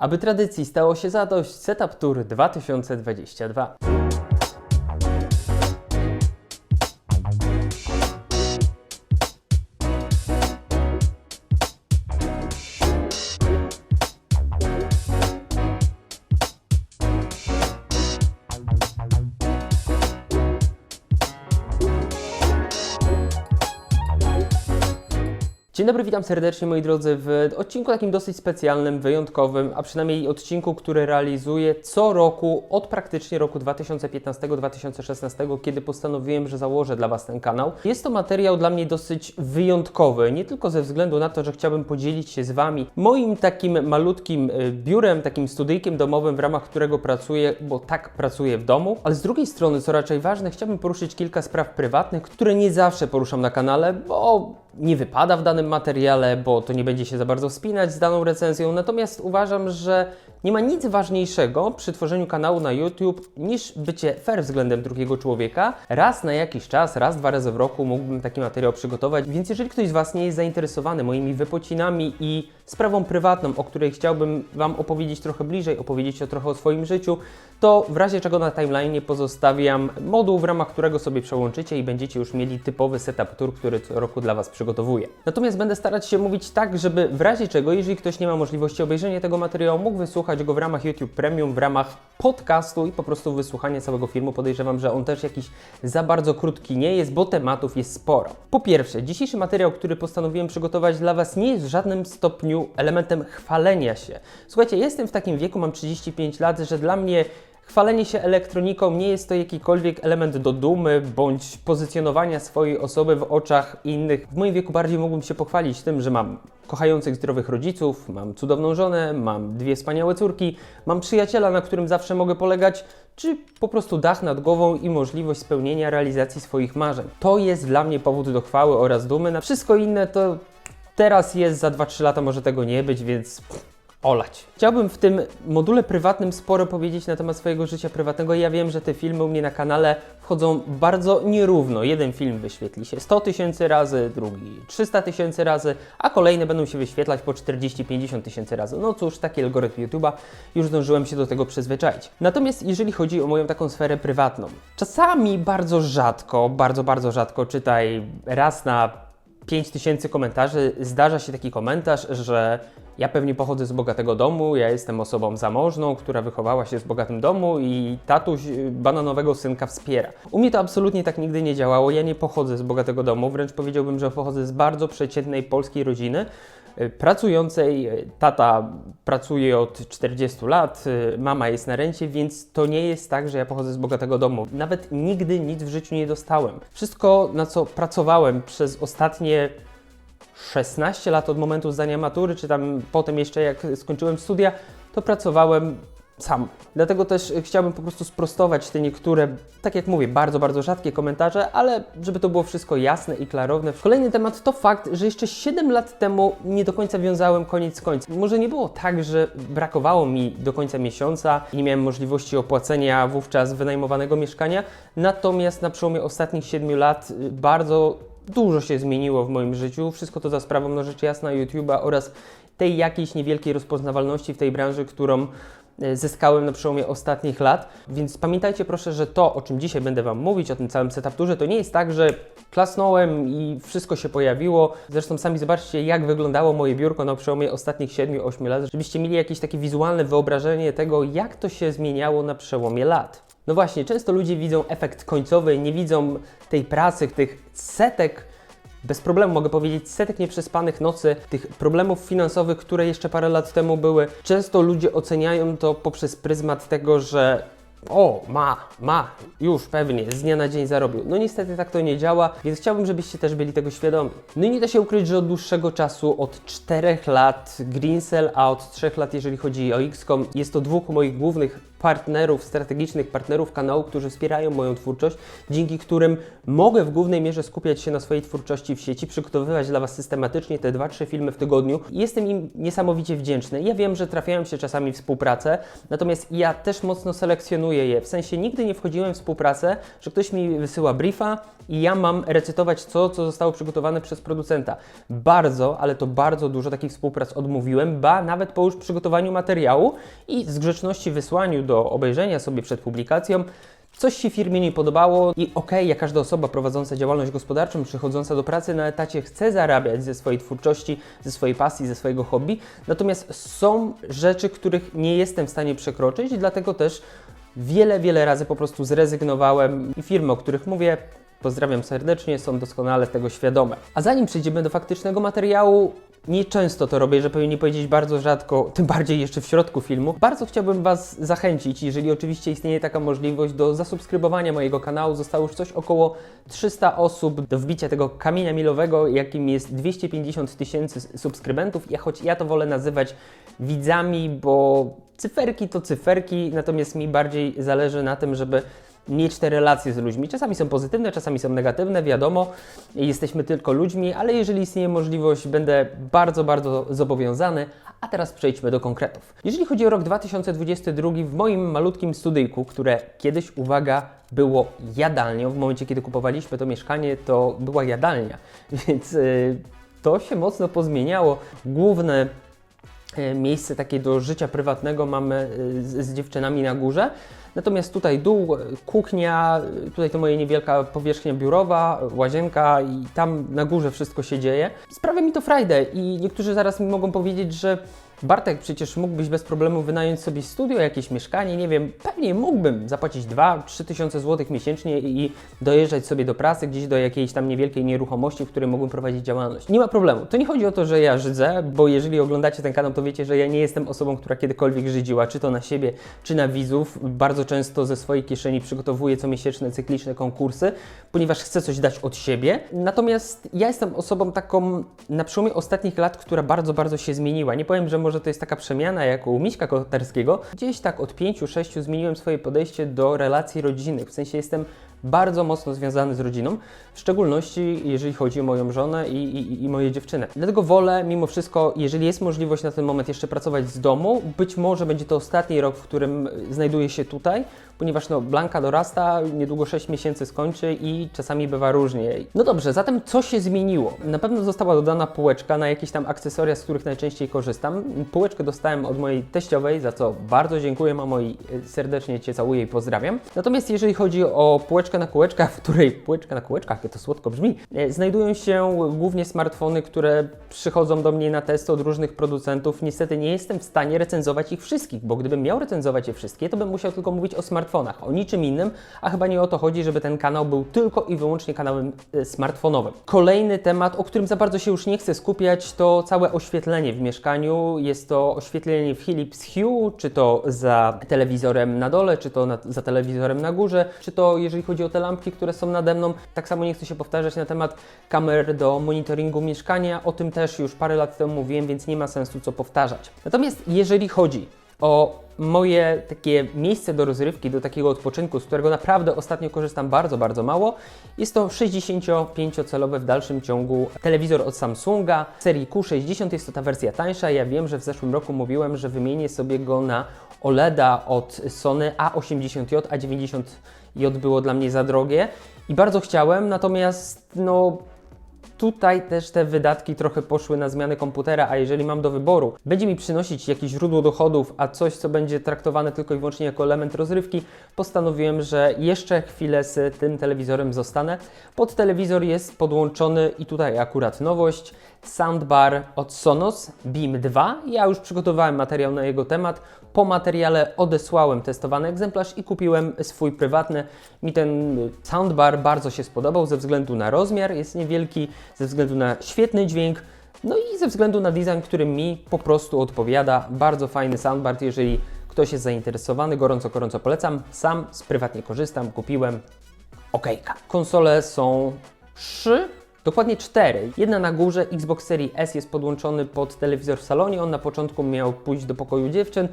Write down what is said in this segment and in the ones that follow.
Aby tradycji stało się zadość, Setup Tour 2022. dobry, witam serdecznie moi drodzy w odcinku takim dosyć specjalnym, wyjątkowym, a przynajmniej odcinku, który realizuję co roku od praktycznie roku 2015-2016, kiedy postanowiłem, że założę dla Was ten kanał. Jest to materiał dla mnie dosyć wyjątkowy, nie tylko ze względu na to, że chciałbym podzielić się z Wami moim takim malutkim y, biurem, takim studyjkiem domowym, w ramach którego pracuję, bo tak pracuję w domu, ale z drugiej strony, co raczej ważne, chciałbym poruszyć kilka spraw prywatnych, które nie zawsze poruszam na kanale, bo nie wypada w danym materiale, bo to nie będzie się za bardzo spinać z daną recenzją. Natomiast uważam, że nie ma nic ważniejszego przy tworzeniu kanału na YouTube niż bycie fair względem drugiego człowieka. Raz na jakiś czas, raz, dwa razy w roku mógłbym taki materiał przygotować. Więc jeżeli ktoś z Was nie jest zainteresowany moimi wypocinami i sprawą prywatną, o której chciałbym Wam opowiedzieć trochę bliżej, opowiedzieć o trochę o swoim życiu, to w razie czego na timeline pozostawiam moduł, w ramach którego sobie przełączycie i będziecie już mieli typowy setup tour, który co roku dla Was przygotowuję. Natomiast będę starać się mówić tak, żeby w razie czego, jeżeli ktoś nie ma możliwości obejrzenia tego materiału, mógł wysłuchać go w ramach YouTube Premium, w ramach podcastu i po prostu wysłuchanie całego filmu. Podejrzewam, że on też jakiś za bardzo krótki nie jest, bo tematów jest sporo. Po pierwsze, dzisiejszy materiał, który postanowiłem przygotować dla Was, nie jest w żadnym stopniu elementem chwalenia się. Słuchajcie, jestem w takim wieku, mam 35 lat, że dla mnie Chwalenie się elektroniką nie jest to jakikolwiek element do dumy bądź pozycjonowania swojej osoby w oczach innych. W moim wieku bardziej mógłbym się pochwalić tym, że mam kochających, zdrowych rodziców, mam cudowną żonę, mam dwie wspaniałe córki, mam przyjaciela, na którym zawsze mogę polegać, czy po prostu dach nad głową i możliwość spełnienia realizacji swoich marzeń. To jest dla mnie powód do chwały oraz dumy. Na wszystko inne to teraz jest, za 2-3 lata może tego nie być, więc olać. Chciałbym w tym module prywatnym sporo powiedzieć na temat swojego życia prywatnego. Ja wiem, że te filmy u mnie na kanale wchodzą bardzo nierówno. Jeden film wyświetli się 100 tysięcy razy, drugi 300 tysięcy razy, a kolejne będą się wyświetlać po 40-50 tysięcy razy. No cóż, taki algorytm YouTube'a, już zdążyłem się do tego przyzwyczaić. Natomiast jeżeli chodzi o moją taką sferę prywatną, czasami bardzo rzadko, bardzo, bardzo rzadko, czytaj raz na 5000 komentarzy, zdarza się taki komentarz, że ja pewnie pochodzę z bogatego domu, ja jestem osobą zamożną, która wychowała się w bogatym domu i tatuś y, bananowego synka wspiera. U mnie to absolutnie tak nigdy nie działało. Ja nie pochodzę z bogatego domu, wręcz powiedziałbym, że pochodzę z bardzo przeciętnej polskiej rodziny y, pracującej. Tata pracuje od 40 lat, y, mama jest na rencie, więc to nie jest tak, że ja pochodzę z bogatego domu. Nawet nigdy nic w życiu nie dostałem. Wszystko, na co pracowałem przez ostatnie 16 lat od momentu zdania matury, czy tam potem jeszcze jak skończyłem studia, to pracowałem sam. Dlatego też chciałbym po prostu sprostować te niektóre, tak jak mówię, bardzo, bardzo rzadkie komentarze, ale żeby to było wszystko jasne i klarowne. Kolejny temat to fakt, że jeszcze 7 lat temu nie do końca wiązałem koniec z końcem. Może nie było tak, że brakowało mi do końca miesiąca i nie miałem możliwości opłacenia wówczas wynajmowanego mieszkania, natomiast na przełomie ostatnich 7 lat bardzo dużo się zmieniło w moim życiu. Wszystko to za sprawą, no rzecz jasna, YouTube'a oraz tej jakiejś niewielkiej rozpoznawalności w tej branży, którą e, zyskałem na przełomie ostatnich lat. Więc pamiętajcie proszę, że to, o czym dzisiaj będę Wam mówić, o tym całym setup turze, to nie jest tak, że klasnąłem i wszystko się pojawiło. Zresztą sami zobaczcie, jak wyglądało moje biurko na przełomie ostatnich 7-8 lat, żebyście mieli jakieś takie wizualne wyobrażenie tego, jak to się zmieniało na przełomie lat. No właśnie, często ludzie widzą efekt końcowy, nie widzą tej pracy, tych setek, bez problemu mogę powiedzieć, setek nieprzespanych nocy, tych problemów finansowych, które jeszcze parę lat temu były. Często ludzie oceniają to poprzez pryzmat tego, że o, ma, ma, już pewnie, z dnia na dzień zarobił. No niestety tak to nie działa, więc chciałbym, żebyście też byli tego świadomi. No i nie da się ukryć, że od dłuższego czasu, od 4 lat Greencell, a od 3 lat jeżeli chodzi o XCOM, jest to dwóch moich głównych partnerów, strategicznych partnerów kanału, którzy wspierają moją twórczość, dzięki którym mogę w głównej mierze skupiać się na swojej twórczości w sieci, przygotowywać dla Was systematycznie te 2-3 filmy w tygodniu. Jestem im niesamowicie wdzięczny. Ja wiem, że trafiają się czasami współprace, natomiast ja też mocno selekcjonuję je. W sensie nigdy nie wchodziłem w współpracę, że ktoś mi wysyła briefa i ja mam recytować to, co zostało przygotowane przez producenta. Bardzo, ale to bardzo dużo takich współprac odmówiłem, ba nawet po już przygotowaniu materiału i z grzeczności wysłaniu do obejrzenia sobie przed publikacją. Coś się firmie nie podobało i okej, jak każda osoba prowadząca działalność gospodarczą, przychodząca do pracy na etacie chce zarabiać ze swojej twórczości, ze swojej pasji, ze swojego hobby, natomiast są rzeczy, których nie jestem w stanie przekroczyć, dlatego też wiele, wiele razy po prostu zrezygnowałem. I firmy, o których mówię, pozdrawiam serdecznie, są doskonale tego świadome. A zanim przejdziemy do faktycznego materiału, Nieczęsto to robię, żeby nie powiedzieć bardzo rzadko, tym bardziej jeszcze w środku filmu. Bardzo chciałbym Was zachęcić, jeżeli oczywiście istnieje taka możliwość, do zasubskrybowania mojego kanału. Zostało już coś około 300 osób do wbicia tego kamienia milowego, jakim jest 250 tysięcy subskrybentów. Ja choć ja to wolę nazywać widzami, bo cyferki to cyferki, natomiast mi bardziej zależy na tym, żeby mieć te relacje z ludźmi. Czasami są pozytywne, czasami są negatywne, wiadomo, jesteśmy tylko ludźmi, ale jeżeli istnieje możliwość, będę bardzo, bardzo zobowiązany. A teraz przejdźmy do konkretów. Jeżeli chodzi o rok 2022, w moim malutkim studyjku, które kiedyś, uwaga, było jadalnią, w momencie kiedy kupowaliśmy to mieszkanie, to była jadalnia, więc yy, to się mocno pozmieniało. Główne y, miejsce takie do życia prywatnego mamy y, z, z dziewczynami na górze. Natomiast tutaj dół, kuchnia, tutaj to moja niewielka powierzchnia biurowa, łazienka i tam na górze wszystko się dzieje. Sprawia mi to frajdę i niektórzy zaraz mi mogą powiedzieć, że Bartek, przecież mógłbyś bez problemu wynająć sobie studio, jakieś mieszkanie, nie wiem, pewnie mógłbym zapłacić 2-3 tysiące złotych miesięcznie i dojeżdżać sobie do pracy, gdzieś do jakiejś tam niewielkiej nieruchomości, w której mógłbym prowadzić działalność. Nie ma problemu. To nie chodzi o to, że ja żydzę, bo jeżeli oglądacie ten kanał, to wiecie, że ja nie jestem osobą, która kiedykolwiek żydziła, czy to na siebie, czy na widzów. Bardzo często ze swojej kieszeni przygotowuję comiesięczne, cykliczne konkursy, ponieważ chcę coś dać od siebie. Natomiast ja jestem osobą taką na przełomie ostatnich lat, która bardzo, bardzo się zmieniła. Nie powiem, że może może to jest taka przemiana jak u Miśka Kotarskiego. Gdzieś tak od 5-6 zmieniłem swoje podejście do relacji rodzinnych. W sensie jestem bardzo mocno związany z rodziną, w szczególności jeżeli chodzi o moją żonę i, i, i moje dziewczyny. Dlatego wolę mimo wszystko, jeżeli jest możliwość na ten moment jeszcze pracować z domu, być może będzie to ostatni rok, w którym znajduję się tutaj, ponieważ no, Blanka dorasta, niedługo 6 miesięcy skończy i czasami bywa różnie. No dobrze, zatem co się zmieniło? Na pewno została dodana półeczka na jakieś tam akcesoria, z których najczęściej korzystam. Półeczkę dostałem od mojej teściowej, za co bardzo dziękuję mamo i serdecznie Cię całuję i pozdrawiam. Natomiast jeżeli chodzi o półeczkę na kółeczkach, w której półeczka na kółeczkach, jak to słodko brzmi, e, znajdują się głównie smartfony, które przychodzą do mnie na testy od różnych producentów. Niestety nie jestem w stanie recenzować ich wszystkich, bo gdybym miał recenzować je wszystkie, to bym musiał tylko mówić o smartfonach o niczym innym, a chyba nie o to chodzi, żeby ten kanał był tylko i wyłącznie kanałem e, smartfonowym. Kolejny temat, o którym za bardzo się już nie chcę skupiać, to całe oświetlenie w mieszkaniu. Jest to oświetlenie w Philips Hue, czy to za telewizorem na dole, czy to za telewizorem na górze, czy to jeżeli chodzi o te lampki, które są nade mną. Tak samo nie chcę się powtarzać na temat kamer do monitoringu mieszkania. O tym też już parę lat temu mówiłem, więc nie ma sensu co powtarzać. Natomiast jeżeli chodzi o moje takie miejsce do rozrywki, do takiego odpoczynku, z którego naprawdę ostatnio korzystam bardzo, bardzo mało. Jest to 65-calowy w dalszym ciągu telewizor od Samsunga serii Q60. Jest to ta wersja tańsza. Ja wiem, że w zeszłym roku mówiłem, że wymienię sobie go na OLEDa od Sony A80J, A90J było dla mnie za drogie i bardzo chciałem, natomiast no Tutaj też te wydatki trochę poszły na zmianę komputera, a jeżeli mam do wyboru, będzie mi przynosić jakieś źródło dochodów, a coś, co będzie traktowane tylko i wyłącznie jako element rozrywki, postanowiłem, że jeszcze chwilę z tym telewizorem zostanę. Pod telewizor jest podłączony i tutaj akurat nowość, soundbar od Sonos Beam 2. Ja już przygotowałem materiał na jego temat. Po materiale odesłałem testowany egzemplarz i kupiłem swój prywatny. Mi ten soundbar bardzo się spodobał ze względu na rozmiar, jest niewielki, ze względu na świetny dźwięk. No i ze względu na design, który mi po prostu odpowiada. Bardzo fajny soundbar, jeżeli ktoś jest zainteresowany, gorąco, gorąco polecam. Sam z prywatnie korzystam, kupiłem. Okejka. Konsole są trzy Dokładnie cztery. Jedna na górze, Xbox Series S jest podłączony pod telewizor w salonie. On na początku miał pójść do pokoju dziewczyn,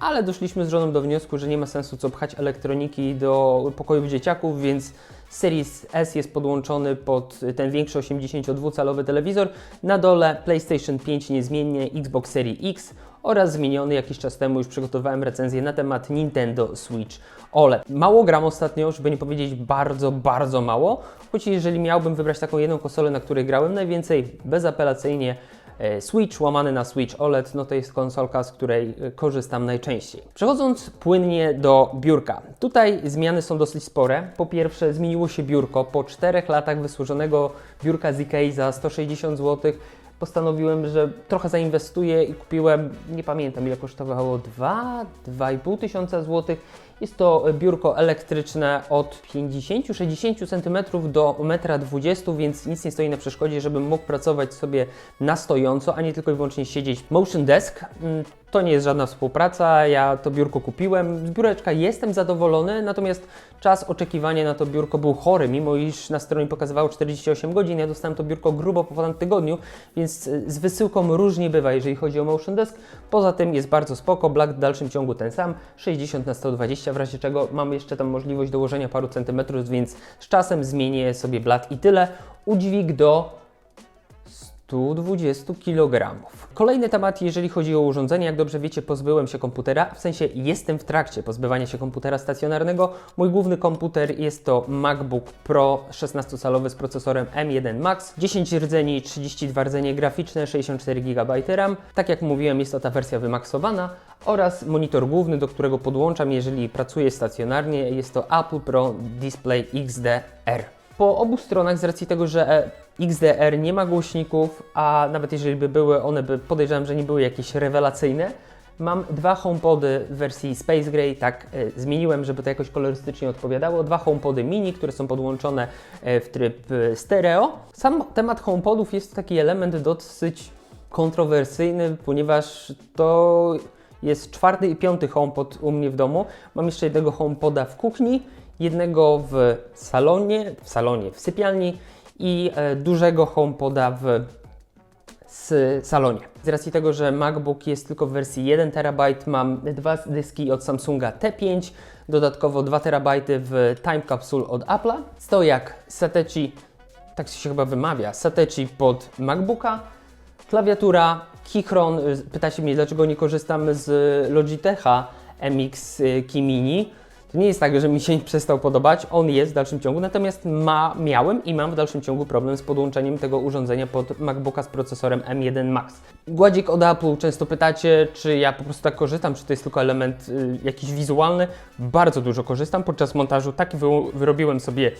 ale doszliśmy z żoną do wniosku, że nie ma sensu co pchać elektroniki do pokoju dzieciaków, więc Series S jest podłączony pod ten większy 82-calowy telewizor. Na dole PlayStation 5 niezmiennie, Xbox Series X oraz zmieniony jakiś czas temu już przygotowałem recenzję na temat Nintendo Switch OLED. Mało gram ostatnio, żeby nie powiedzieć bardzo, bardzo mało, choć jeżeli miałbym wybrać taką jedną konsolę, na której grałem najwięcej, bezapelacyjnie Switch łamany na Switch OLED, no to jest konsolka, z której e, korzystam najczęściej. Przechodząc płynnie do biurka. Tutaj zmiany są dosyć spore. Po pierwsze zmieniło się biurko. Po czterech latach wysłużonego biurka z Ikei za 160 zł postanowiłem, że trochę zainwestuję i kupiłem, nie pamiętam ile kosztowało, 2, 2,5 tysiąca złotych. Jest to biurko elektryczne od 50-60 cm do 1,20 m, więc nic nie stoi na przeszkodzie, żebym mógł pracować sobie na stojąco, a nie tylko i wyłącznie siedzieć. Motion Desk mm, to nie jest żadna współpraca, ja to biurko kupiłem. Z biureczka jestem zadowolony, natomiast czas oczekiwania na to biurko był chory, mimo iż na stronie pokazywało 48 godzin. Ja dostałem to biurko grubo po ponad tygodniu, więc y, z wysyłką różnie bywa, jeżeli chodzi o Motion Desk. Poza tym jest bardzo spoko, black w dalszym ciągu ten sam, 60 na 120 w razie czego mam jeszcze tam możliwość dołożenia paru centymetrów, więc z czasem zmienię sobie blat i tyle. Udźwig do 120 kg. Kolejny temat, jeżeli chodzi o urządzenie, jak dobrze wiecie, pozbyłem się komputera, w sensie jestem w trakcie pozbywania się komputera stacjonarnego. Mój główny komputer jest to MacBook Pro 16-calowy z procesorem M1 Max, 10 rdzeni, 32 rdzenie graficzne, 64 GB RAM. Tak jak mówiłem, jest to ta wersja wymaksowana oraz monitor główny, do którego podłączam, jeżeli pracuję stacjonarnie. Jest to Apple Pro Display XDR. Po obu stronach, z racji tego, że e, XDR nie ma głośników, a nawet jeżeli by były, one by podejrzewam, że nie były jakieś rewelacyjne. Mam dwa HomePody w wersji Space Gray, tak e, zmieniłem, żeby to jakoś kolorystycznie odpowiadało. Dwa HomePody mini, które są podłączone e, w tryb stereo. Sam temat HomePodów jest taki element dosyć kontrowersyjny, ponieważ to jest czwarty i piąty HomePod u mnie w domu. Mam jeszcze jednego HomePoda w kuchni, jednego w salonie, w salonie, w sypialni i e, dużego HomePoda w salonie. Z racji tego, że MacBook jest tylko w wersji 1 TB, mam dwa dyski od Samsunga T5, dodatkowo 2 TB w Time Capsule od Apple'a. Stojak Satechi, tak się chyba wymawia, Satechi pod MacBooka, klawiatura, Keychron. Y, Pytacie mnie, dlaczego nie korzystam z Logitecha MX Key Mini. To nie jest tak, że mi się przestał podobać, on jest w dalszym ciągu, natomiast ma, miałem i mam w dalszym ciągu problem z podłączeniem tego urządzenia pod MacBooka z procesorem M1 Max. Gładzik od Apple, często pytacie, czy ja po prostu tak korzystam, czy to jest tylko element y, jakiś wizualny. Bardzo dużo korzystam podczas montażu, taki wy, wyrobiłem sobie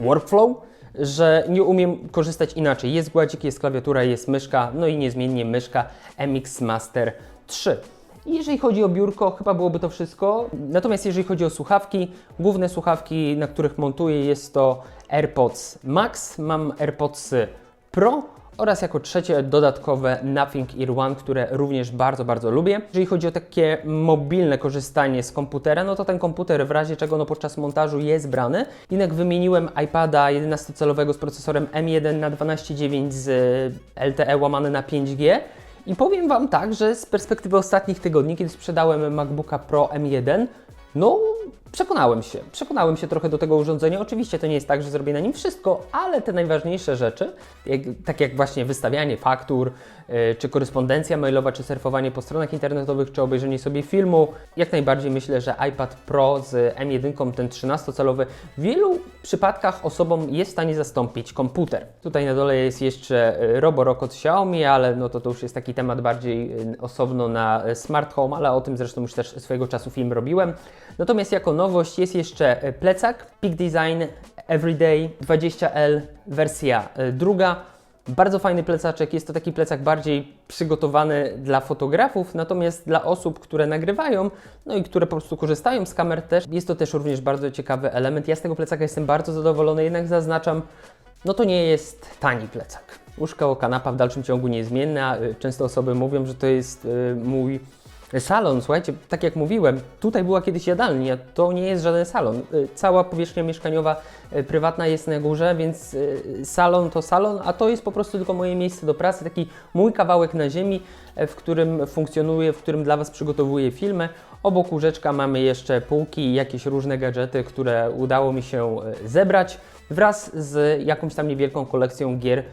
workflow, że nie umiem korzystać inaczej. Jest gładzik, jest klawiatura, jest myszka, no i niezmiennie myszka MX Master 3. I Jeżeli chodzi o biurko, chyba byłoby to wszystko. Natomiast jeżeli chodzi o słuchawki, główne słuchawki, na których montuję, jest to AirPods Max, mam AirPods Pro oraz jako trzecie dodatkowe Nothing Ear One, które również bardzo, bardzo lubię. Jeżeli chodzi o takie mobilne korzystanie z komputera, no to ten komputer w razie czego no podczas montażu jest brany. Jednak wymieniłem iPada 11-calowego z procesorem M1 na 12.9 z LTE łamane na 5G. I powiem Wam tak, że z perspektywy ostatnich tygodni, kiedy sprzedałem MacBooka Pro M1, no przekonałem się. Przekonałem się trochę do tego urządzenia. Oczywiście to nie jest tak, że zrobię na nim wszystko, ale te najważniejsze rzeczy, jak, tak jak właśnie wystawianie faktur, yy, czy korespondencja mailowa, czy surfowanie po stronach internetowych, czy obejrzenie sobie filmu, jak najbardziej myślę, że iPad Pro z M1, ten 13-calowy, w wielu przypadkach osobom jest w stanie zastąpić komputer. Tutaj na dole jest jeszcze yy, Roborock od Xiaomi, ale no to, to już jest taki temat bardziej yy, osobno na yy, smart home, ale o tym zresztą już też swojego czasu film robiłem. Natomiast jako nowość jest jeszcze e, plecak Peak Design Everyday 20L wersja e, druga. Bardzo fajny plecaczek, jest to taki plecak bardziej przygotowany dla fotografów, natomiast dla osób, które nagrywają, no i które po prostu korzystają z kamer też, jest to też również bardzo ciekawy element. Ja z tego plecaka jestem bardzo zadowolony, jednak zaznaczam, no to nie jest tani plecak. Łóżko, kanapa w dalszym ciągu niezmienna. Y, Często osoby mówią, że to jest y, mój Salon, słuchajcie, tak jak mówiłem, tutaj była kiedyś jadalnia, to nie jest żaden salon. Y, Cała powierzchnia mieszkaniowa y, prywatna jest na górze, więc y, salon to salon, a to jest po prostu tylko moje miejsce do pracy, taki mój kawałek na ziemi, e, w którym funkcjonuję, w którym dla Was przygotowuję filmy. Obok łóżeczka mamy jeszcze półki i jakieś różne gadżety, które udało mi się e, zebrać wraz z jakąś tam niewielką kolekcją gier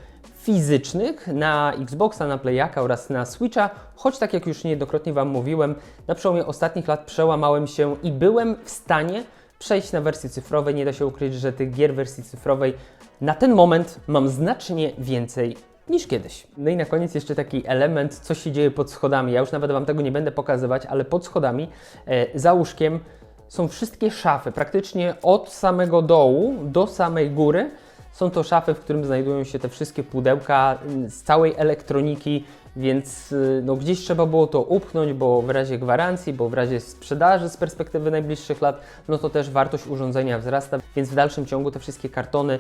fizycznych na Xboxa, na Playaka oraz na Switcha, choć tak jak już niejednokrotnie Wam mówiłem, na przełomie ostatnich lat przełamałem się i byłem w stanie przejść na wersję cyfrowej. Nie da się ukryć, że tych gier wersji cyfrowej na ten moment mam znacznie więcej niż kiedyś. No i na koniec jeszcze taki element, co się dzieje pod schodami. Ja już nawet Wam tego nie będę pokazywać, ale pod schodami, e, za łóżkiem są wszystkie szafy, praktycznie od samego dołu do samej góry. Są to szafy, w którym znajdują się te wszystkie pudełka y, z całej elektroniki, więc y, no, gdzieś trzeba było to upchnąć, bo w razie gwarancji, bo w razie sprzedaży z perspektywy najbliższych lat, no to też wartość urządzenia wzrasta, więc w dalszym ciągu te wszystkie kartony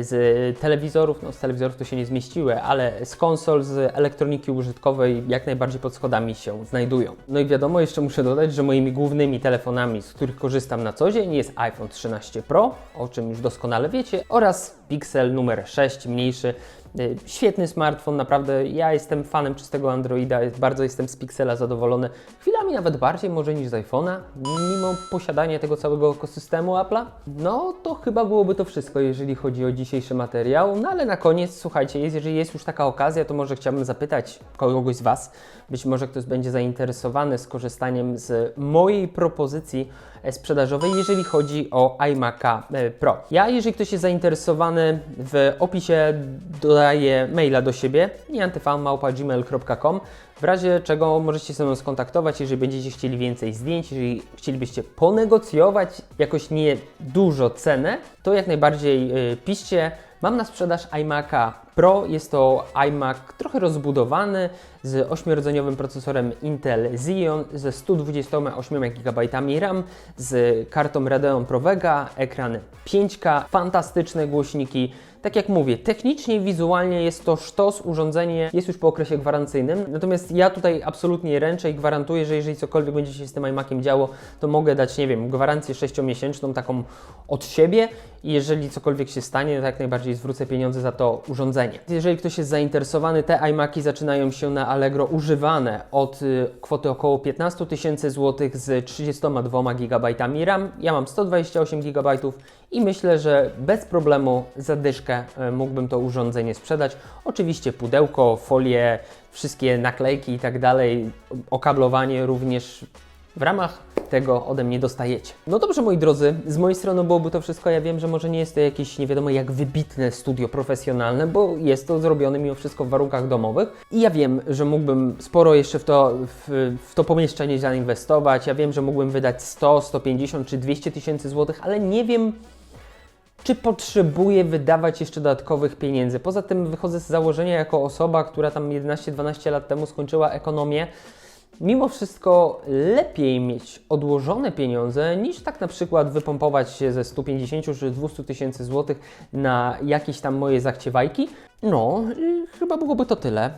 z telewizorów, no z telewizorów to się nie zmieściły, ale z konsol, z elektroniki użytkowej jak najbardziej pod schodami się znajdują. No i wiadomo, jeszcze muszę dodać, że moimi głównymi telefonami, z których korzystam na co dzień jest iPhone 13 Pro, o czym już doskonale wiecie, oraz Pixel numer 6, mniejszy, Y, Świetny smartfon, naprawdę. Ja jestem fanem czystego Androida, bardzo jestem z Pixela zadowolony. Chwilami nawet bardziej może niż z iPhone'a, mimo posiadania tego całego ekosystemu Apple'a. No to chyba byłoby to wszystko, jeżeli chodzi o dzisiejszy materiał. No ale na koniec, słuchajcie, jeżeli jest już taka okazja, to może chciałbym zapytać kogoś z Was, być może ktoś będzie zainteresowany skorzystaniem z mojej propozycji sprzedażowej, jeżeli chodzi o iMac'a e, Pro. Ja, jeżeli ktoś jest zainteresowany, w opisie dodaję maila do siebie, niantyfan.gmail.com w razie czego możecie się ze mną skontaktować, jeżeli będziecie chcieli więcej zdjęć, jeżeli chcielibyście ponegocjować jakoś nie dużo cenę, to jak najbardziej yy, piszcie. Mam na sprzedaż iMac'a Pro. Jest to iMac trochę rozbudowany z 8-rdzeniowym procesorem Intel Xeon ze 128 GB RAM, z kartą Radeon Pro Vega, ekran 5K, fantastyczne głośniki. Tak jak mówię, technicznie wizualnie jest to sztos, urządzenie jest już po okresie gwarancyjnym, natomiast ja tutaj absolutnie ręczę i gwarantuję, że jeżeli cokolwiek będzie się z tym iMaciem działo, to mogę dać, nie wiem, gwarancję 6-miesięczną taką od siebie i jeżeli cokolwiek się stanie, to jak najbardziej zwrócę pieniądze za to urządzenie. Jeżeli ktoś jest zainteresowany, te iMaki zaczynają się na Allegro używane od y, kwoty około 15 tysięcy złotych z 32 GB RAM. Ja mam 128 GB i myślę, że bez problemu za y, mógłbym to urządzenie sprzedać. Oczywiście pudełko, folie, wszystkie naklejki i tak dalej, okablowanie również w ramach tego ode mnie dostajecie. No dobrze, moi drodzy, z mojej strony byłoby to wszystko. Ja wiem, że może nie jest to jakieś nie wiadomo jak wybitne studio profesjonalne, bo jest to zrobione mimo wszystko w warunkach domowych. I ja wiem, że mógłbym sporo jeszcze w to, w, w to pomieszczenie zainwestować. Ja wiem, że mógłbym wydać 100, 150 czy 200 tysięcy złotych, ale nie wiem, czy potrzebuję wydawać jeszcze dodatkowych pieniędzy. Poza tym wychodzę z założenia jako osoba, która tam 11-12 lat temu skończyła ekonomię, mimo wszystko lepiej mieć odłożone pieniądze niż tak na przykład wypompować się ze 150 czy 200 tysięcy złotych na jakieś tam moje zachciewajki. No, chyba byłoby to tyle.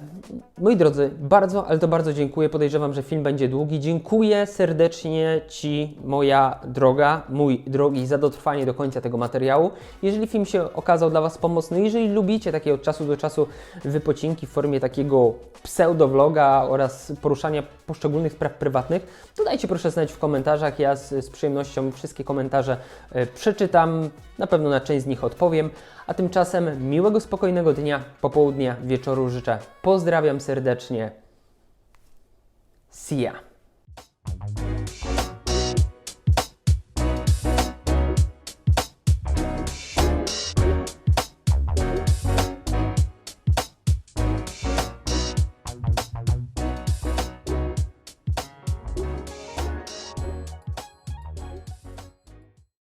Moi drodzy, bardzo, ale to bardzo dziękuję. Podejrzewam, że film będzie długi. Dziękuję serdecznie Ci, moja droga, mój drogi, za dotrwanie do końca tego materiału. Jeżeli film się okazał dla Was pomocny, jeżeli lubicie takie od czasu do czasu wypocinki w formie takiego pseudo-vloga oraz poruszania poszczególnych spraw prywatnych, to dajcie proszę znać w komentarzach. Ja z, z przyjemnością wszystkie komentarze y, przeczytam. Na pewno na część z nich odpowiem. A tymczasem miłego, spokojnego dnia, popołudnia, wieczoru życzę. Pozdrawiam serdecznie. See ya.